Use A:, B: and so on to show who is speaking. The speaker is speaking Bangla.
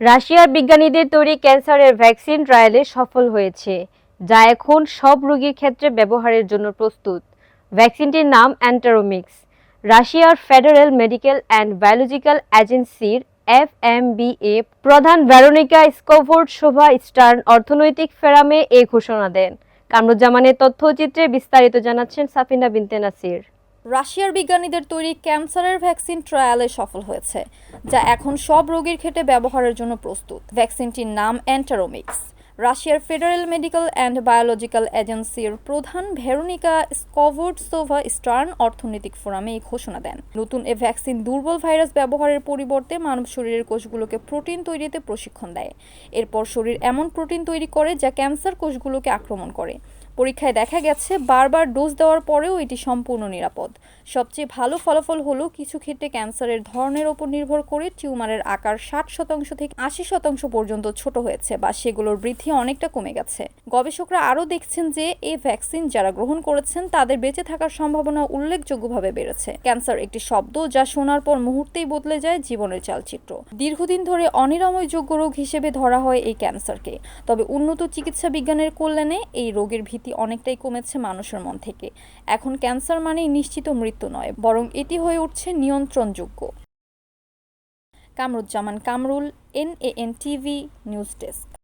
A: রাশিয়ার বিজ্ঞানীদের তৈরি ক্যান্সারের ভ্যাকসিন ট্রায়ালে সফল হয়েছে, যা এখন সব রোগীর ক্ষেত্রে ব্যবহারের জন্য প্রস্তুত। ভ্যাকসিনটির নাম অ্যান্টারোমিক্স। রাশিয়ার ফেডারেল মেডিকেল অ্যান্ড বায়োলজিক্যাল এজেন্সির এফএমবিএ প্রধান ভেরোনিকা স্কোভোর্ড শোভা স্টার্ন অর্থনৈতিক ফেরামে এই ঘোষণা দেন। কামরুজ্জামানের তথ্যচিত্রে বিস্তারিত জানাচ্ছেন সাফিনা বিনতে নাসির।
B: রাশিয়ার বিজ্ঞানীদের তৈরি ক্যান্সারের ভ্যাকসিন ট্রায়ালে সফল হয়েছে, যা এখন সব রোগীর ক্ষেত্রে ব্যবহারের জন্য প্রস্তুত। ভ্যাকসিনটির নাম অ্যান্টারোমিক্স রাশিয়ার ফেডারেল মেডিকেল অ্যান্ড বায়োলজিক্যাল এজেন্সির প্রধান ভেরোনিকা স্কভোর্ডসোভা স্টার্ন অর্থনৈতিক ফোরামে এই ঘোষণা দেন। নতুন এ ভ্যাকসিন দুর্বল ভাইরাস ব্যবহারের পরিবর্তে মানব শরীরের কোষগুলোকে প্রোটিন তৈরিতে প্রশিক্ষণ দেয়। এরপর শরীর এমন প্রোটিন তৈরি করে যা ক্যান্সার কোষগুলোকে আক্রমণ করে। পরীক্ষায় দেখা গেছে, বারবার ডোজ দেওয়ার পরেও এটি সম্পূর্ণ নিরাপদ। সবচেয়ে ভালো ফলাফল হলো কিছু ক্ষেত্রে ক্যান্সারের ধরনের ওপর নির্ভর করে টিউমারের আকার ষাট শতাংশ থেকে আশি শতাংশ পর্যন্ত ছোট হয়েছে বা সেগুলোর বৃদ্ধি অনেকটা কমে গেছে। গবেষকরা আরও দেখছেন যে এই ভ্যাকসিন যারা গ্রহণ করেছেন, তাদের বেঁচে থাকার সম্ভাবনা উল্লেখযোগ্যভাবে বেড়েছে। ক্যান্সার একটি শব্দ যা শোনার পর মুহূর্তেই বদলে যায় জীবনের চালচিত্র। দীর্ঘদিন ধরে অনিরাময়যোগ্য রোগ হিসেবে ধরা হয় এই ক্যান্সারকে। তবে উন্নত চিকিৎসা বিজ্ঞানের কল্যাণে এই রোগের ভীতি অনেকটাই কমেছে মানুষের মন থেকে। এখন ক্যান্সার মানেই নিশ্চিত মৃত্যু নয়, বরং এটি হয়ে উঠছে নিয়ন্ত্রণযোগ্য। Kamruzzaman, Kamrul N A N TV, news desk.